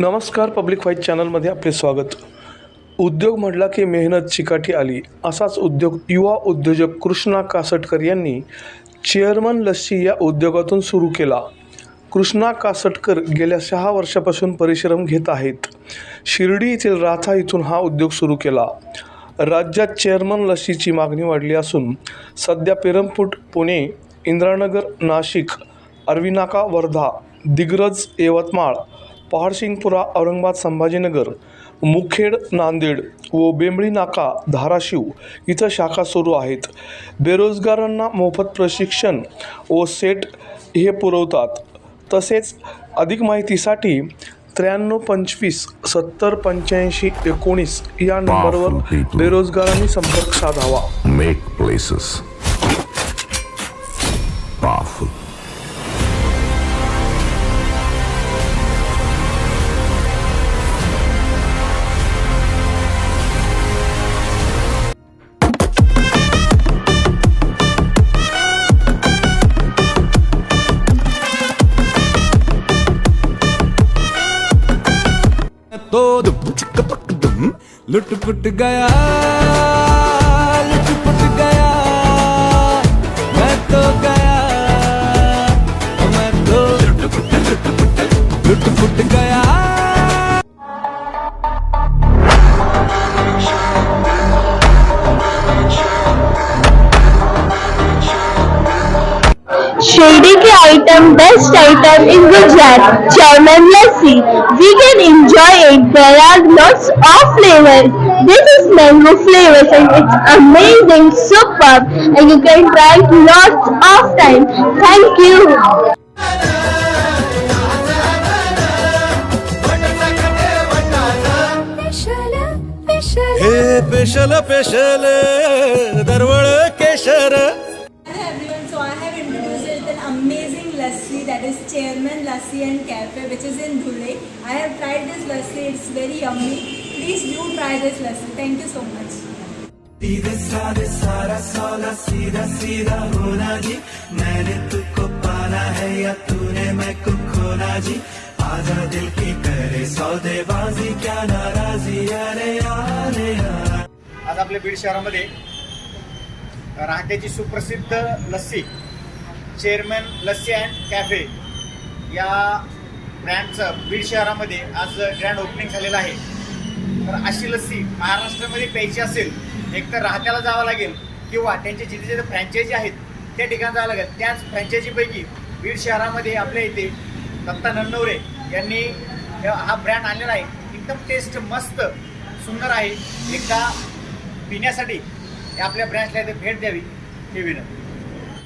नमस्कार public white चॅनलमध्ये आपले स्वागत. उद्योग म्हटला की मेहनत चिकाटी आली असाच उद्योग युवा उद्योजक कृष्णा कासटकर यांनी चेअरमन लस्सी या उद्योगातून सुरू केला. कृष्णा कासटकर गेल्या सहा वर्षापासून परिश्रम घेत आहेत. शिर्डी येथील राथा इथून हा उद्योग सुरू केला. राज्यात चेअरमन लस्सीची मागणी वाढली असून सध्या पेरमपूट पुणे इंद्रानगर नाशिक अरविनाका वर्धा दिग्रज यवतमाळ पहाडसिंगपुरा औरंगाबाद संभाजीनगर मुखेड नांदेड व बेंबळी नाका धाराशिव इथं शाखा सुरू आहेत. बेरोजगारांना मोफत प्रशिक्षण व सेट हे पुरवतात. तसेच अधिक माहितीसाठी त्र्याण्णव पंचवीस सत्तर पंच्याऐंशी एकोणीस या नंबरवर. बेरोजगारांनी संपर्क साधावा. Make places. तो दुम चिक पक दुम लुट पुट गया लुट पुट गया मैं तो गया मैं तो लुट पुट लुट पुट लुट put Gaya Shirdi K item best item in Gujarat chowmein lassi we can enjoy it there are lots of flavors this is mango flavors and it's amazing superb and you can try it lots of time thank you हे special special दरवळ केशर Amazing lassi that is Chairman Lassi and Cafe which is in Dhule. I have tried this lassi, it's very yummy. Please do try this lassi. Thank you so much. आज आपल्या बीड शहरामध्ये राहत्याची सुप्रसिद्ध lassi chairman lassi and cafe या ब्रँडचं बीड शहरामध्ये आज grand opening झालेलं आहे. तर अशी लस्सी महाराष्ट्रामध्ये प्यायची असेल एक तर राहत्याला जावं लागेल किंवा त्यांचे जिथे जिथे फ्रँचायझी आहेत त्या ठिकाणी जावं लागेल. त्याच फ्रँचायझीपैकी बीड शहरामध्ये आपल्या इथे दत्ता नन्नवरे यांनी हा ब्रँड आणलेला आहे. एकदम टेस्ट मस्त सुंदर आहे. एकदा पिण्यासाठी या आपल्या ब्रँचला इथे भेट द्यावी. ही विनंती.